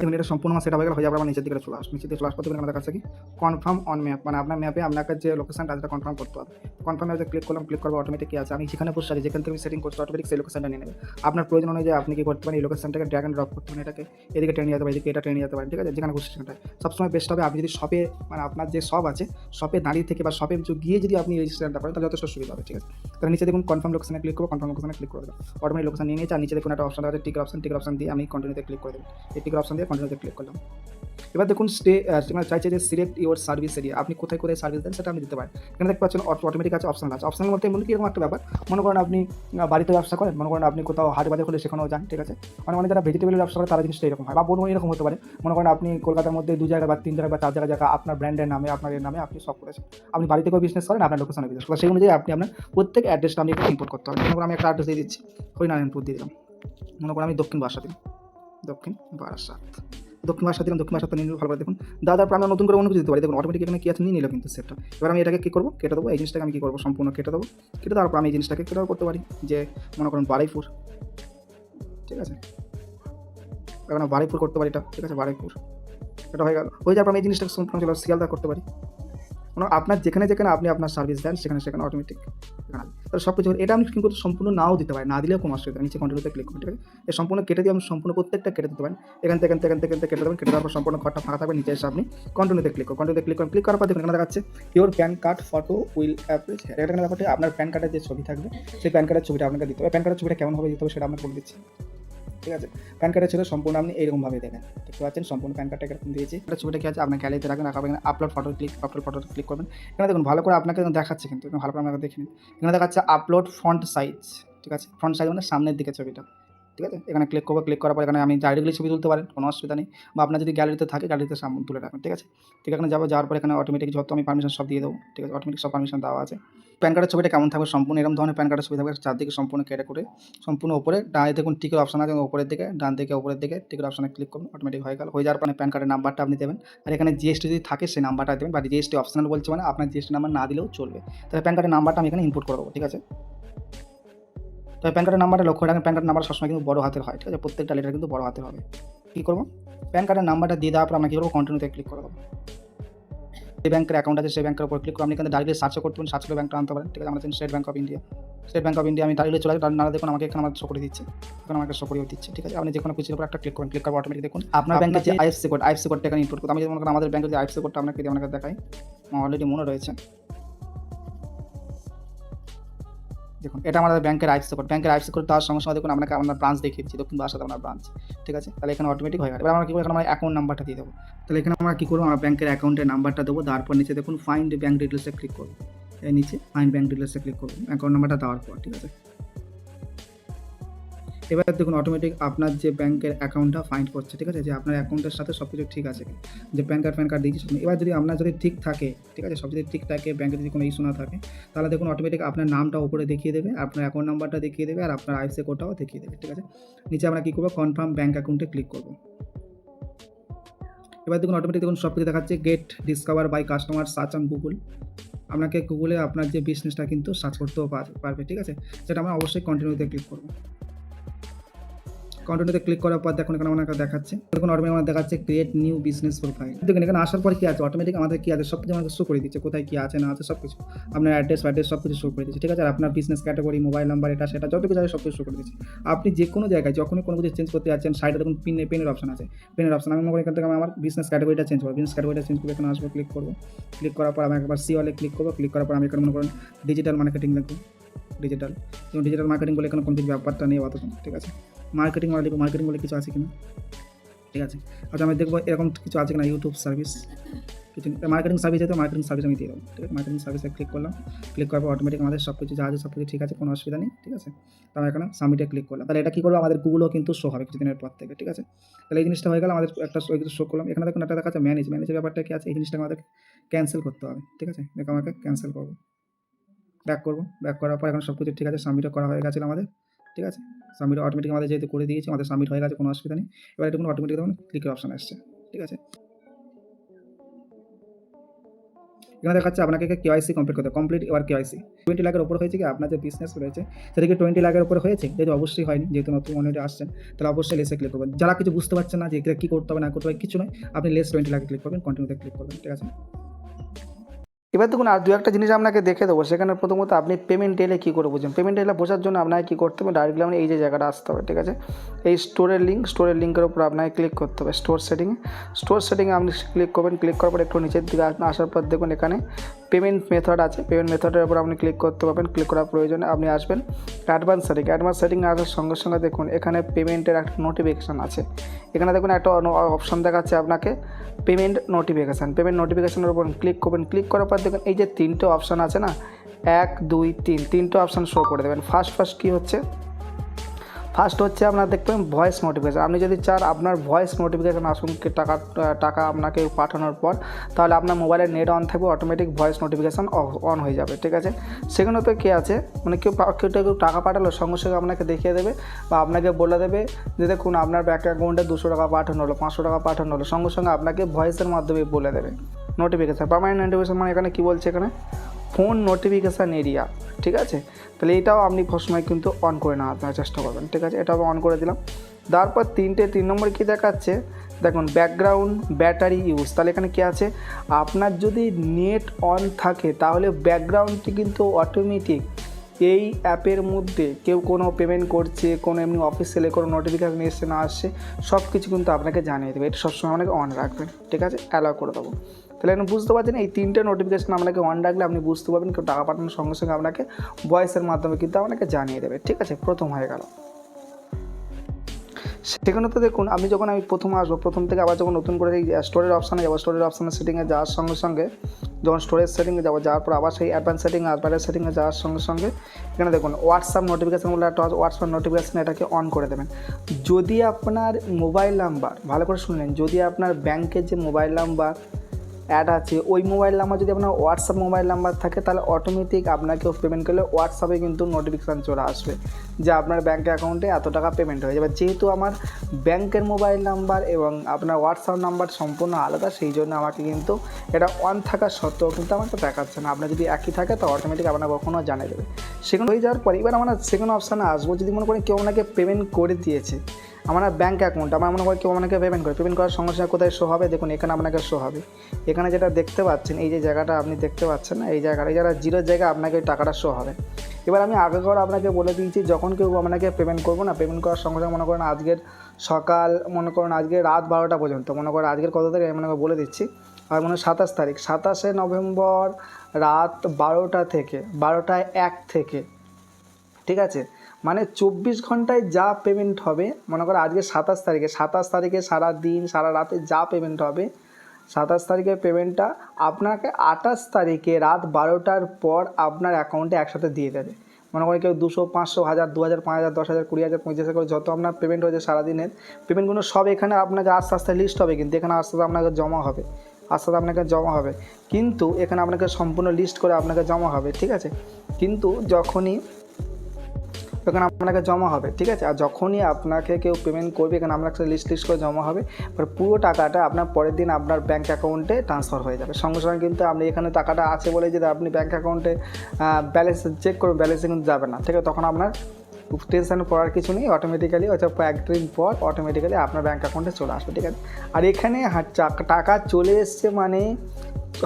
এবং এটা সম্পূর্ণ সেটা হয়ে গেলে। হয়ে যাবে আমার নিচের দিকে চলে আসবে। নিচের দিকে চলে আসবে আমাদের কাছে কি? কনফার্ম অন ম্যাপ মানে আপনার ম্যাপে আপনাকে যে লোকেশনটা আছে কনফার্ম করতে হবে। কনফার্ম ম্যাপে ক্লিক করলাম ক্লিক করব অটোমেটিক কি আছে? আমি যেখানে বসে আছি, যেখান থেকে সেটিং করছি অটোমেটিক সেই লোকেশনটা নিয়ে নেবে। আপনার প্রয়োজন অনুযায়ী আপনি কি করতে পারেন, এই লোকেশনটাকে ড্র্যাগ অ্যান্ড ড্রপ করতে পারেন। এটাকে এদিকে ট্রেনে যেতে পারেন, এদিকে এটা ট্রেনে যেতে পারেন, ঠিক আছে? যেখানে খুশি সেখানটায়। সবসময় বেস্ট হবে আপনি যদি শপে মানে আপনার যে শপ আছে শপে দাঁড়িয়ে থেকে বা শপে গিয়ে যদি আপনি রেজিস্ট্রেশনটা করেন তাহলে যথেষ্ট সুবিধা হবে, ঠিক আছে? তাহলে নিচে দেখুন কনফার্ম লোকেশনে ক্লিক করব কনফার্ম লোকেশনে ক্লিক করে দেবো। অটোমেটিক লোকেশন নিয়ে নিয়েছে, আর নিচে দেখুন একটা অপশন আছে টিকার অপশন টিকার অপশন দিয়ে আমি কন্টিনিউতে ক্লিক করে দেবো। এই টিকার অপশন কন্টিনিউতে ক্লিক করলাম। এবার দেখুন স্টে মানে চাইছে যে সিলেক্ট ইউর সার্ভিস এরিয়া আপনি কোথায় কোথায় সার্ভিস দেন সেটা আপনি দিতে পারেন। এখানে দেখতে পাচ্ছেন অটোমেটিক আছে অপশনাল আছে। মধ্যে মনে কি এরকম একটা ব্যাপার। মনে করেন আপনি বাড়িতে ব্যবসা করেন, মনে করেন আপনি কোথাও হাট বাজার খুলে সেখানেও যান, ঠিক আছে? মানে অনেক যারা ভেজিটেবল ব্যবসা করে, তারা জিনিসটা এরকম হয়। বা বলব এরকম হতে পারে। মনে করেন আপনি কলকাতার মধ্যে দু জায়গা বা তিন জায়গায় বা চার জায়গায় জায়গা আপনার ব্র্যান্ডের নামে, আপনার নামে আপনি সব করেছেন। আপনি বাড়ি থেকেও বিজনেস করেন, আপনার লোকেশনে বিজনেস করেন। সেই অনুযায়ী আপনি আপনার প্রত্যেক অ্যাড্রেসটা একটু ইম্পোর্ট করতে হবে। মনে করেন আমি একটা অ্যাড্রেস দিয়ে দিচ্ছি। হরিনারায়ণপুর দিয়ে দিলাম। মনে করেন আমি দক্ষিণ বাসা দিলাম দক্ষিণ বারাসাত দক্ষিণ ভাষা দিলাম দক্ষিণ ভাষা নিয়ে ভালো করে দেখুন। দাদার পর আমরা নতুন করে অন্য কিছু দিতে পারি। দেখুন অটোমেটিক এখানে কি আছে, নিয়ে নিল কিন্তু সেটটা এবার আমি এটাকে কী করব? কেটে দেবো। এই জিনিসটাকে আমি কী করব? সম্পূর্ণ কেটে দেবো। কেটে দেওয়ার পর আমি এই জিনিসটাকে কেটে করতে পারি। যে মনে করুন বারাইপুর। ঠিক আছে? এবার বারাইপুর করতে পারি এটা। ঠিক আছে, বারাইপুর। এটা হয়ে গেল। হয়ে যাওয়ার আমি এই জিনিসটাকে সম্পূর্ণ শিয়ালদা করতে পারি। আপনার যেখানে যেখানে আপনি আপনার সার্ভিস দেন, সেখানে সেখানে অটোমেটিক তাহলে সব কিছু এটা আমি কিন্তু সম্পূর্ণ নাও দিতে পারি, না দিলেও কোনো অসুবিধা। নিচে কন্টিনিউতে ক্লিক করুন, ঠিক আছে? এই সম্পূর্ণ কেটে দিয়ে আমি সম্পূর্ণ প্রত্যেকটা কেটে দিতে পারেন। এখান থেকে এখান থেকে থেকে কেটে দেবেন, কেটে দেওয়ার পর সম্পূর্ণ ঘরটা ফাঁকা থাকবে, নিচে এসে আপনি কন্টিনিউতে ক্লিক করুন। কন্টিনিউতে ক্লিক করুন ক্লিক করার পর দেখুন এখানে দেখাচ্ছে your PAN card photo will appear এটা এখানে আপনার প্যান কার্ডের যে ছবি থাকবে, সেই প্যান কার্ডের ছবিটা আপনাকে দিতে হবে। প্যান কার্ডের ছবিটা কেমন হবে দিতে হবে সেটা আমরা বলে দিচ্ছি। ঠিক আছে? প্যান কার্ডের ছবি সম্পূর্ণ আপনি এইরকমভাবে দেখেন। দেখতে পাচ্ছেন? সম্পূর্ণ প্যান কার্ডটা এরকম দিয়েছি। একটা ছবিটা কি আছে, আপনার গ্যালারিতে রাখবেন রাখা এখানে upload photo click upload photo click করবেন। এখানে দেখুন, ভালো করে আপনাকে দেখাচ্ছে কিন্তু ভালো করে আপনাকে দেখে নিন। এখানে দেখাচ্ছে আপলোড ফ্রন্ট সাইজ ঠিক আছে? ফ্রন্ট সাইজ মানে সামনের দিকে ছবিটা। ঠিক আছে? এখানে ক্লিক করব ক্লিক করার পর এখানে আমি ডাইরেক্টলি ছবি তুলতে পারেন, কোনো অসুবিধা নেই। বা আপনার যদি গ্যালারিতে থাকে গ্যালারিতে সামনে তুলে রাখবেন, ঠিক আছে? ঠিক এখানে যাব, যাওয়ার পর এখানে অটোমেটিক যত আমি পারমিশন সব দিয়ে দেবো, ঠিক আছে? অটোমেটিক সব পারমিশন দেওয়া আছে। প্যান কার্ডের ছবিটা কেমন থাকবে? সম্পূর্ণ এরকম ধরনের প্যান কার্ডের ছবি থাকবে, চারদিকে সম্পূর্ণ কেটে করে, সম্পূর্ণ উপরে, ডানে দেখুন টিকের অপশন আছে উপরের দিকে, ডান দিকে, উপরের দিকে টিকের অপশনে ক্লিক করুন অটোমেটিক হয়ে গেল। হয়ে যাওয়ার পরে প্যান কার্ডের নাম্বারটা আপনি দেবেন। আর এখানে জিএসটি যদি থাকে, সেই নাম্বারটা দেবেন, বা জিএসটি অপশনাল বলছে মানে আপনার জিএসটি নাম্বার না দিলেও চলবে। তাহলে প্যান কার্ডের নাম্বারটা আমি এখানে ইনপুট করে দেবো, ঠিক আছে? তবে প্যান কার্ডের নাম্বারটা লক্ষ্য রাখেন প্যান কার্ডের নাম্বার সবসময় কিন্তু বড় হাতের হয় ঠিক আছে? প্রত্যেকটা লেটার কিন্তু বড় হাতের হবে। কী করব? প্যান কার্ডের নাম্বারটা দিয়ে দেওয়ার পর আমরা কী করব? কন্টিনিউতে ক্লিক করে দেবো। যে ব্যাংকের অ্যাকাউন্ট আছে সেই ব্যাংকের উপর ক্লিক করে আপনি এখানে ডাইরেক্টলি সার্চও করতে পারেন সার্চ করে ব্যাংকটা আনতে পারেন ঠিক আছে? আমরা state bank of India state bank of India আমি ডাইরেক্টলি চলে যাই না দেখুন আমাকে এখানে আমার শো করে দিচ্ছে। এখন আমাকে শো দিচ্ছে ঠিক আছে? আপনি যে কোনো কিছুর উপর একটা ক্লিক করেন ক্লিক করার অটোমেটিক দেখুন। আপনার ব্যাংকের যে আইএফসি কোড আইএফসি কোডটা এখানে ইনপুট করতে আমি যেমন আমাদের ব্যাংকের যে আইএফসি কোডটা আপনাকে দেখাই আমার অলরেডি মনে রয়েছে। দেখুন, এটা আমাদের ব্যাংকের আইসি কোড ব্যাংকের আইসি কোড তার সঙ্গে সঙ্গে দেখুন আপনাকে আমরা ব্রাঞ্চ দেখিয়ে দিচ্ছি। দক্ষিণ বাসাতে আপনার ব্রাঞ্চ ঠিক আছে? তাহলে এখানে অটোমেটিক হয়ে গেল। এবার আমরা কী করব? আমার অ্যাকাউন্ট নাম্বারটা দিয়ে দেবো। তাহলে এখানে আমরা কী করব? আমরা ব্যাংকের অ্যাকাউন্টের নাম্বারটা দেবো। তারপর নিচে দেখুন ফাইন্ড ব্যাংক ডিটেলসে ক্লিক করব। এই নিচে ফাইন্ড ব্যাংক ডিটেলসে ক্লিক করব। অ্যাকাউন্ট নাম্বারটা দেওয়ার পর, ঠিক আছে? এবার দেখুন অটোমেটিক আপনার যে ব্যাংকের অ্যাকাউন্টটা ফাইন্ড করছে, ঠিক আছে? যে আপনার অ্যাকাউন্টের সাথে সব কিছু ঠিক আছে। যে প্যান কার্ড প্যান কার্ড দিয়েছি এবার যদি আপনার যদি ঠিক থাকে, ঠিক আছে? সব যদি ঠিক থাকে ব্যাংকে যদি কোনো ইস্যু না থাকে, তাহলে দেখুন অটোমেটিক আপনার নামটা উপরে দেখিয়ে দেবে, আপনার অ্যাকাউন্ট নাম্বারটা দেখিয়ে দেবে, আর আপনার আইসি কোডটাও দেখিয়ে দেবে, ঠিক আছে? নিচে আমরা কী করব? কনফার্ম ব্যাংক অ্যাকাউন্টে ক্লিক করব। এবার দেখুন অটোমেটিক দেখুন সব কিছু দেখাচ্ছে get discover by customer search on Google আপনাকে গুগলে আপনার যে বিজনেসটা কিন্তু সার্চ করতেও পার- পারবে, ঠিক আছে? সেটা আমরা অবশ্যই কন্টিনিউতে ক্লিক করব। কন্টিনিউতে ক্লিক করার পর দেখুন এখানে আমাকে দেখাচ্ছে। দেখুন অটোমেটিক আমাদের দেখাচ্ছে ক্রিয়েট নিউ বিজনেস প্রোফাইল দেখুন এখানে আসার পর কি আছে? অটোমেটিক আমাদের কি আছে? সব কিছু আমাকে শো করে দিচ্ছে। কোথায় কি আছে, না আছে সব কিছু আপনার অ্যাড্রেস অ্যাড্রেস সব কিছু শো করে দিচ্ছে। ঠিক আছে? আর আপনার বিজনেস ক্যাটাগরি মোবাইল নাম্বার এটা, সেটা, যত কিছু আছে সব কিছু শো করে দিচ্ছে। আপনি যে কোনো জায়গায়, যখনই কোনো কিছু চেঞ্জ করতে যাচ্ছেন সাইডে দেখুন পিন পেনের অপশন আছে। পেনের অপশন আমি মনে এখান থেকে আমার বিজনেস ক্যাটাগরিটা চেঞ্জ করব বিজনেস ক্যাটাগরিটা চেঞ্জ করে এখানে আসব ক্লিক করব। ক্লিক করার পর আমি একবার সি ওয়ালে ক্লিক করব। ক্লিক করার পর আমি এখানে মনে করেন ডিজিটাল মার্কেটিং লিখব। ডিজিটাল ডিজিটাল মার্কেটিং বলে এখানে কোনো কিছু ব্যাপারটা নেই, অত ঠিক আছে? মার্কেটিং বলে লিখব মার্কেটিং বলে কিছু আছে কিনা? ঠিক আছে? আচ্ছা আমি দেখব এরকম কিছু আছে কিনা ইউটিউব সার্ভিস কিছু মার্কেটিং সার্ভিস যেহেতু মার্কেটিং সার্ভিস আমি দিয়ে দেবো, ঠিক আছে? মার্কেটিং সার্ভিসে ক্লিক করলাম। ক্লিক করার পর অটোমেটিক আমাদের সব কিছু যা আছে সব কিছু ঠিক আছে, কোনো অসুবিধা নেই, ঠিক আছে? তো আমি এখানে সাবমিটে ক্লিক করলাম। তাহলে এটা কী করব? আমাদের গুগলও কিন্তু শো হবে কিছুদিনের পর থেকে, ঠিক আছে? তাহলে এই জিনিসটা হয়ে গেল, আমাদের একটা শো শো করলাম। এখানে দেখুন একটা দেখা যাচ্ছে ম্যানেজ ম্যানেজের ব্যাপারটা কি আছে? এই জিনিসটা আমাদের ক্যান্সেল করতে হবে, ঠিক আছে? দেখো আমাকে ক্যান্সেল করব। ব্যাক করব। ব্যাক করার পর এখন সব কিছু ঠিক আছে সাবমিটও করা হয়ে গেছিল আমাদের, ঠিক আছে? সাবমিট অটোমেটিক আমাদের যেহেতু করে দিয়েছি, আমাদের সাবমিট হয়ে গেছে, কোনো অসুবিধা নেই। এবার এটা কোনো অটোমেটিক দেখুন ক্লিকের অপশন আসছে, ঠিক আছে? এখানে দেখাচ্ছে আপনাকে কেওয়াইসি কমপ্লিট করতে কমপ্লিট এবার কেওয়াইসি টোয়েন্টি লাখের উপর হয়েছে কি? আপনার যে বিজনেস রয়েছে, সেটা কি টোয়েন্টি লাখের উপর হয়েছে? যেহেতু অবশ্যই হয়নি, যেহেতু নতুন মনে আসছেন তাহলে অবশ্যই লেসে ক্লিক করবেন। যারা কিছু বুঝতে পারছেন না যে এটা কী করতে হবে, না করতে হবে, কিছু নয়, আপনি লেস টোয়েন্টি লাখে ক্লিক করবেন কন্টিনিউতে ক্লিক করবেন, ঠিক আছে? এবার দেখুন, আর দু একটা জিনিস আপনাকে দেখে দেবো। সেখানে প্রথমত আপনি পেমেন্ট এলে কী করে বুঝবেন? পেমেন্ট এলে বোঝার জন্য আপনাকে কী করতে হবে? ডাইরেক্টলি আপনি এই যে জায়গাটা আসতে হবে, ঠিক আছে? এই স্টোরের লিঙ্ক স্টোরের লিঙ্কের উপর আপনাকে ক্লিক করতে হবে। স্টোর সেটিংয়ে স্টোর সেটিংয়ে আপনি ক্লিক করবেন। ক্লিক করার পর একটু নিচের দিকে আসার পর দেখুন এখানে পেমেন্ট মেথড আছে। পেমেন্ট মেথডের উপর আপনি ক্লিক করতে পারবেন। ক্লিক করার প্রয়োজনে আপনি আসবেন। অ্যাডভান্স সেটিং অ্যাডভান্স সেটিং আসার সঙ্গে সঙ্গে দেখুন, এখানে পেমেন্টের একটা নোটিফিকেশান আছে। এখানে দেখুন একটা অপশান দেখাচ্ছে আপনাকে পেমেন্ট নোটিফিকেশান পেমেন্ট নোটিফিকেশানের উপর ক্লিক করবেন। ক্লিক করার পর দেখুন, এই যে তিনটে অপশান আছে না? এক, দুই, তিন। তিনটে অপশান শো করে দেবেন। ফার্স্ট ফার্স্ট কী হচ্ছে? ফার্স্ট হচ্ছে আপনার দেখবেন ভয়েস নোটিফিকেশান আপনি যদি চান আপনার ভয়েস নোটিফিকেশান আসুন টাকা টাকা আপনাকে পাঠানোর পর, তাহলে আপনার মোবাইলের নেট অন থাকবে অটোমেটিক ভয়েস নোটিফিকেশান অন হয়ে যাবে, ঠিক আছে? সেখানে তো কী আছে? মানে কেউ কেউ কেউ টাকা পাঠালো, সঙ্গে সঙ্গে আপনাকে দেখিয়ে দেবে বা আপনাকে বলে দেবে যে দেখুন আপনার ব্যাঙ্ক অ্যাকাউন্টে দুশো টাকা পাঠানো হলো, পাঁচশো টাকা পাঠানো হলো, সঙ্গে সঙ্গে আপনাকে ভয়েসের মাধ্যমে বলে দেবে। নোটিফিকেশান পারমানেন্ট নোটিফিকেশান মানে এখানে কী বলছে এখানে? ফোন নোটিফিকেশান এরিয়া ঠিক আছে? তাহলে এটাও আপনি সবসময় কিন্তু অন করে নেওয়ার চেষ্টা করবেন, ঠিক আছে? এটাও অন করে দিলাম। তারপর তিনটে, তিন নম্বর কী দেখাচ্ছে? দেখুন ব্যাকগ্রাউন্ড ব্যাটারি ইউজ তাহলে এখানে কী আছে? আপনার যদি নেট অন থাকে, তাহলে ব্যাকগ্রাউন্ডটি কিন্তু অটোমেটিক এই অ্যাপের মধ্যে কেউ কোনো পেমেন্ট করছে, কোনো এমনি অফিসিয়ালে কোনো নোটিফিকেশান এসছে না আসছে সব কিছু কিন্তু আপনাকে জানিয়ে দেবে। এটা সবসময় আপনাকে অন রাখবেন ঠিক আছে? অ্যালাউ করে দেবো। তাহলে আপনি বুঝতে পারছেন, এই তিনটে নোটিফিকেশান আপনাকে অন রাখলে আপনি বুঝতে পারবেন কেউ টাকা পাঠানোর সঙ্গে সঙ্গে আপনাকে ভয়েসের মাধ্যমে কিন্তু আপনাকে জানিয়ে দেবে। ঠিক আছে? প্রথম হয়ে গেল। সেখানে তো দেখুন, আমি যখন আমি প্রথম আসব, প্রথম থেকে আবার যখন নতুন করে এই স্টোরের অপশানে যাব স্টোরের অপশানের সেটিংয়ে যাওয়ার সঙ্গে সঙ্গে, যখন স্টোরেজ সেটিংয়ে যাব, যাওয়ার পর আবার সেই অ্যাডভান্স সেটিং অ্যাডভান্স সেটিংয়ে যাওয়ার সঙ্গে সঙ্গে, এখানে দেখুন হোয়াটসঅ্যাপ নোটিফিকেশান বলে একটা হোয়াটসঅ্যাপ নোটিফিকেশান এটাকে অন করে দেবেন। যদি আপনার মোবাইল নাম্বার ভালো করে শুনলেন, যদি আপনার ব্যাংকের যে মোবাইল নাম্বার অ্যাড আছে। ওই মোবাইল নাম্বার যদি আপনার হোয়াটসঅ্যাপ মোবাইল নাম্বার থাকে, তাহলে অটোমেটিক আপনাকে পেমেন্ট করলে হোয়াটসঅ্যাপে কিন্তু নোটিফিকেশান চলে আসবে যে আপনার ব্যাঙ্ক অ্যাকাউন্টে এত টাকা পেমেন্ট হয়ে যাবে যেহেতু আমার ব্যাংকের মোবাইল নাম্বার এবং আপনার হোয়াটসঅ্যাপ নাম্বার সম্পূর্ণ আলাদা, সেই জন্য আমাকে কিন্তু এটা অন থাকা সত্ত্বেও কিন্তু আমাকে দেখাচ্ছে না। আপনার যদি একই থাকে, তো অটোমেটিক আপনার কখনো জানিয়ে দেবে। সেখানে হয়ে যাওয়ার পর এবার আমরা সেকেন্ড অপশানে আসব। যদি মনে করেন কেউ আপনাকে পেমেন্ট করে দিয়েছে আমার ব্যাঙ্ক অ্যাকাউন্ট আমার মনে করি কেউ আপনাকে পেমেন্ট করে। পেমেন্ট করার সঙ্গে সঙ্গে কোথায় শো হবে? দেখুন, এখানে আপনাকে শো হবে। এখানে যেটা দেখতে পাচ্ছেন, এই যে জায়গাটা আপনি দেখতে পাচ্ছেন না, এই জায়গাটা, এই জিরোর জায়গায় আপনাকে ওই টাকাটা শো হবে। এবার আমি আগে করে আপনাকে বলে দিয়েছি, যখন কেউ আপনাকে পেমেন্ট করব না পেমেন্ট করার সঙ্গে সঙ্গে মনে করেন আজকের সকাল, মনে করেন আজকে রাত বারোটা পর্যন্ত, মনে করেন আজকের কত তারিখ আমি বলে দিচ্ছি, আর মনে হয় সাতাশ তারিখ, সাতাশে নভেম্বর রাত বারোটা থেকে, বারোটায় এক থেকে, ঠিক আছে? মানে চব্বিশ ঘন্টায় যা পেমেন্ট হবে, মনে করো আজকে সাতাশ তারিখে সাতাশ তারিখে সারা দিন, সারা রাতে যা পেমেন্ট হবে, সাতাশ তারিখের পেমেন্টটা আপনাকে আঠাশ তারিখে রাত বারোটার পর আপনার অ্যাকাউন্টে একসাথে দিয়ে দেবে। মনে করেন কেউ দুশো, পাঁচশো, হাজার, দু হাজার, পাঁচ হাজার, দশ হাজার, কুড়ি হাজার, পঁচিশ হাজার করে যত আপনার পেমেন্ট হয়েছে সারাদিনের পেমেন্টগুলো সব এখানে আপনাকে আস্তে আস্তে লিস্ট হবে, কিন্তু এখানে আস্তে আস্তে আপনাকে জমা হবে, আস্তে আস্তে আপনাকে জমা হবে। কিন্তু এখানে আপনাকে সম্পূর্ণ লিস্ট করে আপনাকে জমা হবে, ঠিক আছে? কিন্তু যখনই এখানে আপনাকে জমা হবে, ঠিক আছে? আর যখনই আপনাকে কেউ পেমেন্ট করবে, এখানে আপনার কাছে লিস্ট লিস্ট করে জমা হবে এবার পুরো টাকাটা আপনার পরের দিন আপনার ব্যাঙ্ক অ্যাকাউন্টে ট্রান্সফার হয়ে যাবে। সঙ্গে সঙ্গে কিন্তু আপনি এখানে টাকাটা আছে বলে যদি আপনি ব্যাঙ্ক অ্যাকাউন্টে ব্যালেন্স চেক করবেন ব্যালেন্সে কিন্তু যাবে না, ঠিক আছে? তখন আপনার টেনশন পড়ার কিছু নেই অটোমেটিক্যালি হয়তো একদিন পর অটোমেটিক্যালি আপনার ব্যাঙ্ক অ্যাকাউন্টে চলে আসবে, ঠিক আছে? আর এখানে টাকা চলে এসছে মানে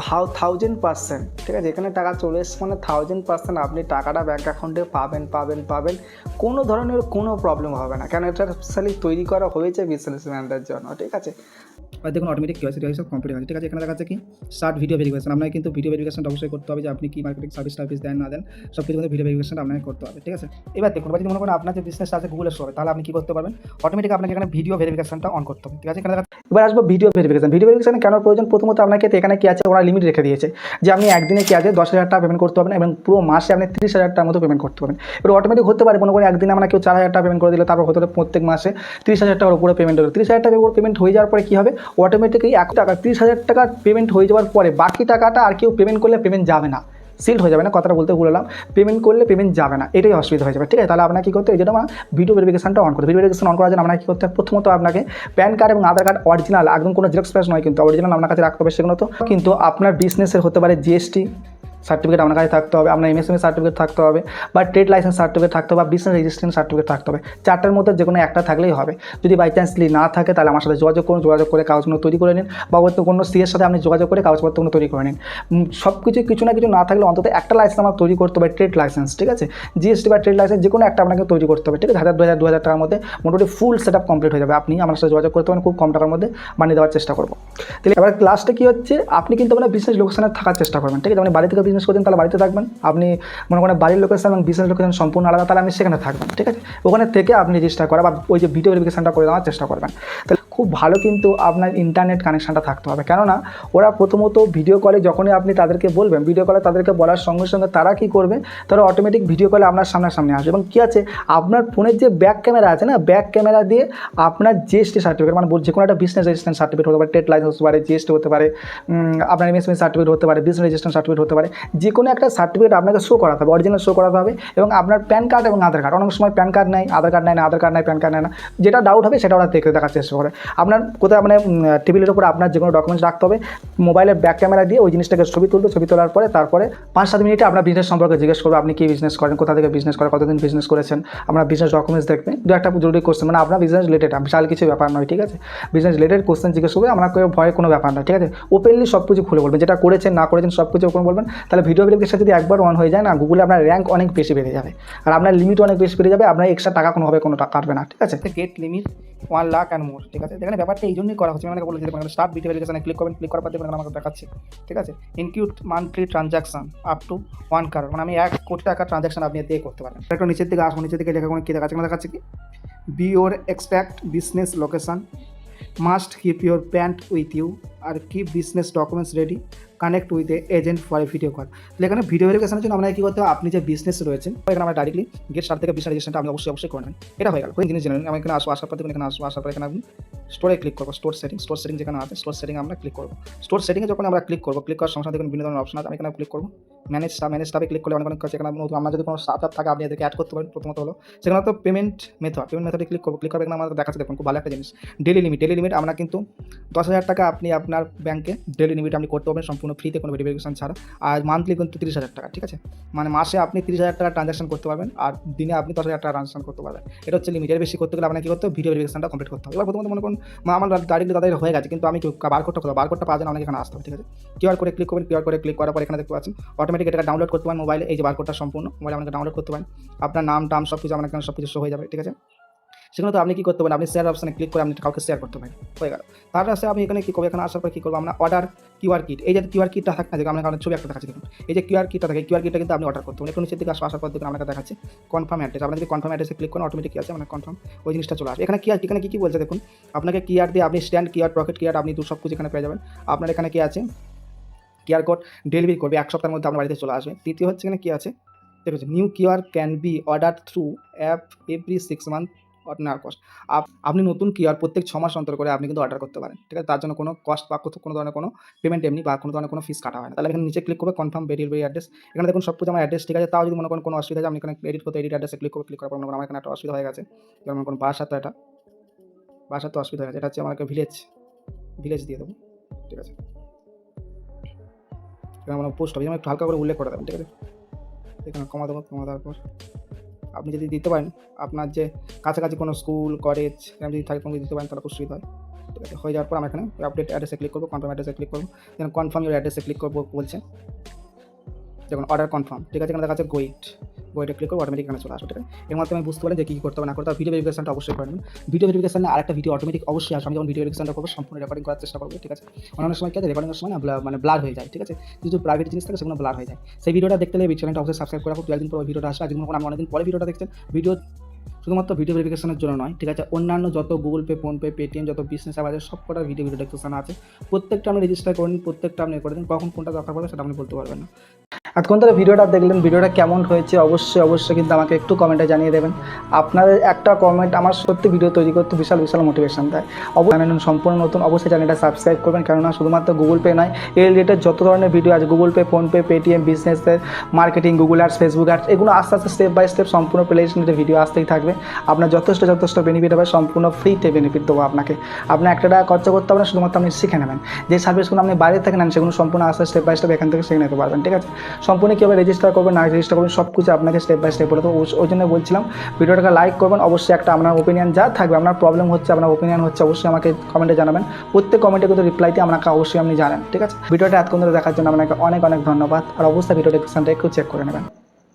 হাউ থাউজেন্ড পার্সেন্ট ঠিক আছে? এখানে টাকা চলে এসছে মানে থাউজেন্ড পার্সেন্ট আপনি টাকাটা ব্যাঙ্ক অ্যাকাউন্টে পাবেন পাবেন পাবেন। কোনো ধরনের কোনো প্রবলেম হবে না। কেন? এটা স্পেশালি তৈরি করা হয়েছে বিজনেসম্যানদের জন্য, ঠিক আছে? আর দেখুন অটোমেটিক কেওয়াইসি সব কমপ্লিট হয়েছে ঠিক আছে, এখানে দেখা যাচ্ছে কি স্টার্ট ভিডিও ভেরিফিকেশন আপনাকে কিন্তু ভিডিও ভেরিফিকেশনটা অবশ্যই করতে হবে যে আপনি কি মার্কেটিং সার্ভিস টার্ভিস দেন, না দেন সব কিছু কিন্তু ভিডিও ভেরিফিকেশনটা আপনাকে করতে হবে। ঠিক আছে? এবার দেখুন, এবার যদি মনে করেন আপনার যে বিজনেস আছে গুগলে শো হবে তাহলে আপনি কি করতে পারবেন? অটোমেটিক আপনাকে এখানে ভিডিও ভেরিফিকেশনটা অন করতে হবে। ঠিক আছে, এখানে এবার আসব ভিডিও ভেরিফিকেশন ভিডিও ভেরিফিকেশন কেন প্রয়োজন? প্রথমত আপনাকে এখানে কি আছে, ওরা লিমিট রেখে দিয়েছে যে আপনি একদিনে কি আছে দশ হাজার টাকা পেমেন্ট করতে পারবেন এবং পুরো মাসে আপনি তিরিশ হাজার টাকার মতো পেমেন্ট করতে পারবেন। এবার অটোমেটিক হতে পারে, মনে করেন একদিনে আমরা কেউ চার হাজার টাকা পেমেন্ট করে দিলে, তারপর হতে পারে প্রত্যেক মাসে তিরিশ হাজার টাকার উপরে পেমেন্ট হলো। তিরিশ হাজার টাকার উপর পেমেন্ট হয়ে যাওয়ার পরে কী হবে? অটোমেটিকই এক টাকা, তিরিশ হাজার টাকা পেমেন্ট হয়ে যাওয়ার পরে বাকি টাকাটা আর কেউ পেমেন্ট করলে পেমেন্ট যাবে না। সিল্ড হয়ে যাবে না, কথাটা বলতে ভুললাম পেমেন্ট করলে পেমেন্ট যাবে না, এটাই অসুবিধা হয়ে যাবে, ঠিক আছে? তাহলে আপনাকে কী করতে এই জন্য আমার ভিডিও ভেরিফিকেশনটা অন করতে ভিডিও ভেরিফিকেশন অন করার জন্য আপনাকে কী করতে হবে প্রথমত আপনাকে প্যান কার্ড এবং আধার কার্ড অরিজিনাল একদম কোনো জেরক্স প্যাস নয় কিন্তু অরিজিনাল আপনার কাছে রাখতে হবে সেগুলো তো। কিন্তু আপনার বিজনেসের হতে পারে জিএসটি সার্টিফিকেট আপনার কাছে থাকতে হবে, আপনার এমএসএমএ সার্টিফিকেট থাকতে হবে বা ট্রেড লাইসেন্স সার্টিফিকেট থাকতে হবে বা বিজনেস রেজিস্ট্রেশন সার্টিফিকেট থাকতে হবে। চারটার মধ্যে যে কোনো একটা থাকলেই হবে। যদি বাই চান্সলি না থাকে, তাহলে আমার সাথে যোগাযোগ করুন, যোগাযোগ করে কাগজগুলো তৈরি করে নিন বা হয়তো কোনো সিএর সাথে আপনি যোগাযোগ করে কাগজপত্রগুলো তৈরি করে নিন। সব কিছু কিছু না কিছু না থাকলে অন্তত একটা লাইসেন্স আমার তৈরি করতে হবে ট্রেড লাইসেন্স ঠিক আছে? জিএসটি বা ট্রেড লাইসেন্স যে কোনো একটা আপনাকে তৈরি করতে হবে, ঠিক আছে? হাজার দু হাজার দু হাজার টাকার মধ্যে মোটামুটি ফুল সেট আপ কমপ্লিট হয়ে যাবে। আপনি আমার সাথে যোগাযোগ করতে পারেন, খুব কম টাকার মধ্যে বানিয়ে দেওয়ার চেষ্টা করব। তাহলে এবার লাস্টে কী হচ্ছে? আপনি কিন্তু আপনার বিজনেস লোকেশনে থাকার চেষ্টা করবেন, ঠিক আছে? আপনি বাড়ি থেকে বিজনেস করছেন, তাহলে বাড়িতে থাকবেন। আপনি মনে করেন বাড়ির লোকেশন এবং বিজনেস লোকেশন সম্পূর্ণ আলাদা, তাহলে আমি সেখানে থাকবেন ঠিক আছে? ওখানে থেকে আপনি চেষ্টা করা বা ওই যে ভিডিও ভেরিফিকেশনটা করে দেওয়ার চেষ্টা করবেন। তাহলে খুব ভালো কিন্তু আপনার ইন্টারনেট কানেকশানটা থাকতে হবে। কেননা ওরা প্রথমত ভিডিও কলে যখনই আপনি তাদেরকে বলবেন ভিডিও কলে তাদেরকে বলার সঙ্গে সঙ্গে তারা কি করবে? তারা অটোমেটিক ভিডিও কলে আপনার সামনাসামনি আসবে। এবং কী আছে? আপনার ফোনের যে ব্যাক ক্যামেরা আছে না ব্যাক ক্যামেরা দিয়ে আপনার জিএসটি সার্টিফিকেট মানে যে কোনো একটা বিজনেস রেজিস্ট্রেশন সার্টিফিকেট হতে পারে ট্রেড লাইসেন্স হতে পারে জিএসটি হতে পারে আপনার এমএসএমই সার্টিফিকেট হতে পারে বিজনেস রেজিস্ট্রেশন সার্টিফিকেট হতে পারে যে কোনো একটা সার্টিফিকেট আপনাকে শো করাতে হবে অরিজিনাল শো করাতে হবে, এবং আপনার প্যান কার্ড এবং আধার কার্ড অনেক সময় প্যান কার্ড নেই আধার কার্ড নেয় না আধার কার্ড নেই প্যান কার্ড নেয় না। যেটা ডাউট হবে সেটা ওরা দেখে দেখার চেষ্টা করে। আপনার কোথায় মানে টেবিলের উপর আপনার যে কোনো ডকুমেন্টস রাখতে হবে মোবাইলের ব্যাক ক্যামেরা দিয়ে ওই জিনিসটাকে ছবি তুলবে, ছবি তোলার পরে তারপরে পাঁচ সাত মিনিটে আপনার বিজনেস সম্পর্কে জিজ্ঞেস করবে, আপনি কী বিজনেস করেন, কোথা থেকে বিজনেস করেন, কতদিন বিজনেস করেছেন, আপনার বিজনেস ডকুমেন্টস দেখবে। দু একটা জরুরি কোশ্চেন মানে আপনার বিজনেস রিলেটেড বিশাল কিছু ব্যাপার নয়, ঠিক আছে? বিজনেস রিলেটেড কোশ্চেন জিজ্ঞেস করবে আপনার কেউ ভয়ের কোনো ব্যাপার নয়, ঠিক আছে? ওপেনলি সব কিছু খুলে বলবেন যেটা করেছেন, না করেছেন সব কিছু ওপেন বলবেন, তাহলে ভিডিও ভেরিফিকেশন যদি একবার অন হয়ে যায় না গুগলে আপনার র্যাঙ্ক অনেক বেশি বেড়ে যাবে। আর আপনার লিমিট অনেক বেশি বেড়ে যাবে, আপনার এক্সট্রা টাকা কোনোভাবে কোনো টাকা কাটবে না, ঠিক আছে? Get limit one lakh and more ঠিক আছে? এখানে ব্যাপারটা এই জন্যই করা হচ্ছে। আমি আপনাকে পারি স্টার্ট ভিডিও ভেরিফিকেশনে ক্লিক করবেন ক্লিক করার পর দেখবেন আমাকে দেখাচ্ছে। ঠিক আছে? ইনকিউট monthly transaction up to one crore মানে আমি এক কোটি টাকা ট্রানজাকশন আপনি দিয়ে করতে পারেন। একটু নিচের দিকে আসব, নিচের দিকে লেখা কোনো কী দেখাচ্ছে এখানে দেখাচ্ছে কি? Be or exact business location must keep your PAN with you R keep business documents ready connect with a agent for a video call তাহলে এখানে ভিডিও ভেরিফিকেশনের জন্য আপনাকে কী করতে হবে? আপনি যে বিজনেস রয়েছেন এখানে আমরা ডাইরেক্টলি গেট সার থেকে বিজনেস রেজিস্ট্রেশনটা আপনি অবশ্যই অবশ্যই করে নেন। এটা হয়ে গেল। কোন জিনিস জানেন নিন। আমি এখানে আসব আসার পর এখানে আসব আসার পর এখানে স্টোরে ক্লিক করব স্টোর সেটিং স্টোর সেটিং যেখানে আছে স্টোর সেটিং আমরা ক্লিক করব। স্টোর সেটিংয়ে যখন আমরা ক্লিক করব ক্লিক করার সঙ্গে দেখুন বিভিন্ন ধরনের অপশন আছে, আমি এখানে ক্লিক করব। ম্যানেজ ম্যানেজ টাবে ক্লিক করলে অনেক অনেক কাছে এখানে আমরা যদি কোনো আপ থাকে, আপনি এদেরকে অ্যাড করতে পারেন, প্রথমত হলো। সেখানে তো পেমেন্ট মেথড পেমেন্ট মেথডে ক্লিক করব ক্লিক করবে এখানে আমাদের দেখাচ্ছে, দেখুন, খুব ভালো একটা জিনিস। ডেলি লিমিট ডেলি লিমিট আমরা কিন্তু দশ হাজার টাকা আপনি আপনার ব্যাংকে ডেলি লিমিট আপনি করতে পারবেন, সম্পূর্ণ ফ্রিতে কোনো ভেরিফিকেশন ছাড়া। আর মান্থলি কিন্তু তিরিশ হাজার টাকা, ঠিক আছে? মানে মাসে আপনি তিরিশ হাজার টাকা ট্রানজাকশন করতে পারবেন, আর দিনে আপনি দশ হাজার টাকা ট্রানজাকশন করতে পারবেন। এটা হচ্ছে লিমিটের বেশি করতে গেলে আপনাকে কী করতে হবে? ভিডিও ভেরিফিকেশনটা কমপ্লিট করতে হবে। এবার প্রথমত মনে করুন আমার ডাইরেক্টলি তাদের হয়ে গেছে, কিন্তু আমি বারকোডটা কোথাও বারকোডটা পাওয়ার জন্য অনেক এখানে আসতে হবে, ঠিক আছে? কিউআর করে ক্লিক করবেন কিউআর করে ক্লিক করার পর এখানে দেখতে পাচ্ছেন অটোমেটিক এটা ডাউনলোড করতে পারেন মোবাইলে এই যে বারকোডটা সম্পূর্ণ মোবাইলে আপনাকে ডাউনলোড করতে পারেন। আপনার নাম টাম সব কিছু আপনার এখানে সব কিছু শো হয়ে যাবে, ঠিক আছে? সেখানে তো আপনি কী করতে পারেন? আপনি শেয়ার অপশানে ক্লিক করে আপনি কাউকে শেয়ার করতে পারেন। হয়ে গেল। তারপর আসে আমি এখানে কী করব? এখানে আসার পর কী করব? আমরা অর্ডার কিউআর কিট এই যে কিউআর কিটটা থাকে না আমরা ছবি একটা দেখাচ্ছি, দেখুন। এই যে কিউআর কিটটা থাকে কিউআর কিটটা কিন্তু আপনি অর্ডার করতে পারেন। একটু নিচের দিকে আসব আসার পর দেখুন আপনাকে দেখাচ্ছে। কনফার্ম অ্যাড্রেস আপনার যদি কনফার্ম অ্যাড্রেসে ক্লিক করেন অটোমেটিক কী আছে? মানে কনফার্ম ওই জিনিসটা চলে আসবে। এখানে কি এখানে কী কী বলছে দেখুন? আপনাকে কিয়ার দিয়ে আপনি স্ট্যান্ড কিয়ার পকেট কিয়ার আপনি দু সব কিছু এখানে পেয়ে যাবেন। আপনার এখানে কি আছে? কিউআর কোড ডেলিভারি করবে। এক সপ্তাহের মধ্যে আপনার বাড়িতে চলে আসবে। তৃতীয় হচ্ছে এখানে কী আছে? দেখুন new QR can be order through app every six month ordinary cost আপনি নতুন কিউআর প্রত্যেক ছ মাস অন্তর করে আপনি কিন্তু অর্ডার করতে পারেন, ঠিক আছে? তার জন্য কোনো কস্ট বা কোনো ধরনের কোনো পেমেন্ট এমনি বা কোনো ধরনের কোনো ফিস কাটা হয় না। তাহলে এখানে নিচে ক্লিক করবে কনফার্ম ডেলিভারি অ্যাড্রেস এখানে দেখুন সব কিছু আমার অ্যাড্রেস ঠিক আছে, তাও যদি মনে করেন কোনো অসুবিধা হয় আপনি এখানে এডিট করতে এডিট অ্যাড্রেসে ক্লিক করবে ক্লিক করার পর আমার এখানে একটা অসুবিধা হয়ে গেছে। যেমন কোনো বাসাতে এটা বাসাতে অসুবিধা হয়ে গেছে, এটা হচ্ছে আমার ভিলেজ ভিলেজ দিয়ে দেবো, ঠিক আছে? এখানে আমার পোস্ট অফিস আমি একটু হালকা করে উল্লেখ করে দেবেন, ঠিক আছে? এখানে কমা দেবো, কমা দেওয়ার পর। আপনি যদি দিতে পারেন, আপনার যে কাছাকাছি কোনো স্কুল, কলেজ যদি থাকে দিতে পারেন, তাহলে খুব সুবিধা হয়। ঠিক আছে, হয়ে যাওয়ার পর আমি এখানে আপডেট অ্যাড্রেসে ক্লিক করব কনফার্ম অ্যাড্রেসে ক্লিক করব। যেন কনফার্ম ইউর অ্যাড্রেসে ক্লিক করব বলছে। দেখুন অর্ডার কনফার্ম ঠিক আছে? এখানে দেখা যাচ্ছে গোইট গোইটে ক্লিক করে অটোমেটিক চলে আসবে, ঠিক আছে? এর মাধ্যমে আমি বুঝতে পারি যে কী করতে হবে, না করতে হবে ভিডিও ভেরিফিকেশনটা অবশ্যই করে নেবেন। ভিডিও ভেরিফিকেশনে আরেকটা ভিডিও অটোমেটিক অবশ্যই আসবে। আমি যখন ভিডিও ভেরিফিকেশনটা করব, সম্পূর্ণ রেকর্ডিং করার চেষ্টা করব, ঠিক আছে? অন্যান্য সময় কি রেকর্ডিংয়ের সময় না মানে ব্লার হয়ে যায়, ঠিক আছে? কিছু প্রাইভেট জিনিস থাকে, সেগুলো ব্লার হয়ে যায়। সেই ভিডিওটা দেখতে হলে চ্যানেলটা অবশ্যই সাবস্ক্রাইব করে দু একদিন পর ভিডিওটা আসবে। করুন আপনি অনেকদিন পরে ভিডিওটা দেখছেন ভিডিও শুধুমাত্র ভিডিও ভেরিফিকেশনের জন্য নয়, ঠিক আছে? অন্যান্য যত গুগল পে ফোনপে পেটিএম যত বিজনেস অ্যাপ আছে, সব কটা ভিডিও ভিডিও ভেরিফিকেশন আছে। প্রত্যেকটা আপনি রেজিস্টার করে নিন প্রত্যেকটা আপনি করে দিন, কখন কোনটা দরকার পড়বে সেটা আপনি বলতে পারবেন না। এতক্ষণ ধরে ভিডিওটা দেখলেন, ভিডিওটা কেমন হয়েছে, অবশ্যই অবশ্যই কিন্তু আমাকে একটু কমেন্টে জানিয়ে দেবেন। আপনাদের একটা কমেন্ট আমার সত্যি ভিডিও তৈরি করতে বিশাল বিশাল মোটিভেশন দেয়। অবশ্যই সম্পূর্ণ নতুন, অবশ্যই চ্যানেলটা সাবস্ক্রাইব করবেন, কেননা শুধুমাত্র গুগল পে নয় এই রিলেটেড যত ধরনের ভিডিও আছে গুগল পে ফোনপে পেটিএম বিজনেসের marketing Google ads Facebook ads এগুলো আস্তে আস্তে স্টেপ বাই স্টেপ সম্পূর্ণ প্লেলিস্টে ভিডিও আসতেই থাকবে। আপনার যথেষ্ট যথেষ্ট বেনিফিট হবে, সম্পূর্ণ ফ্রিতে বেনিফিট দেবো আপনাকে। আপনার একটা টাকা খরচা করতে হবে না, শুধুমাত্র আপনি শিখে নেবেন। যে সার্ভিসগুলো আপনি বাইরে থেকে নেন, সেগুলো সম্পূর্ণ আস্তে স্টেপ বাই স্টেপ এখান থেকে শিখে নিতে পারবেন, ঠিক আছে? সম্পূর্ণ কীভাবে রেজিস্টার করবেন, না রেজিস্টার করবেন সব কিছু আপনাকে স্টেপ বাই স্টেপ বলে তো ওই জন্য বলছিলাম, ভিডিওটাকে লাইক করবেন, অবশ্যই একটা আপনার ওপিনিয়ন যা থাকবে, আপনার প্রবলেম হচ্ছে, আপনার ওপিনিয়ন হচ্ছে, অবশ্যই আমাকে কমেন্টে জানাবেন। প্রত্যেক কমেন্টে কিন্তু রিপ্লাইতে আপনাকে অবশ্যই আপনি জানেন, ঠিক আছে? ভিডিওটা এতক্ষণ ধরে দেখার জন্য আপনাকে অনেক অনেক ধন্যবাদ। আর অবশ্যই ভিডিও ডিসক্রিপশনটা একটু চেক করে নেবেন।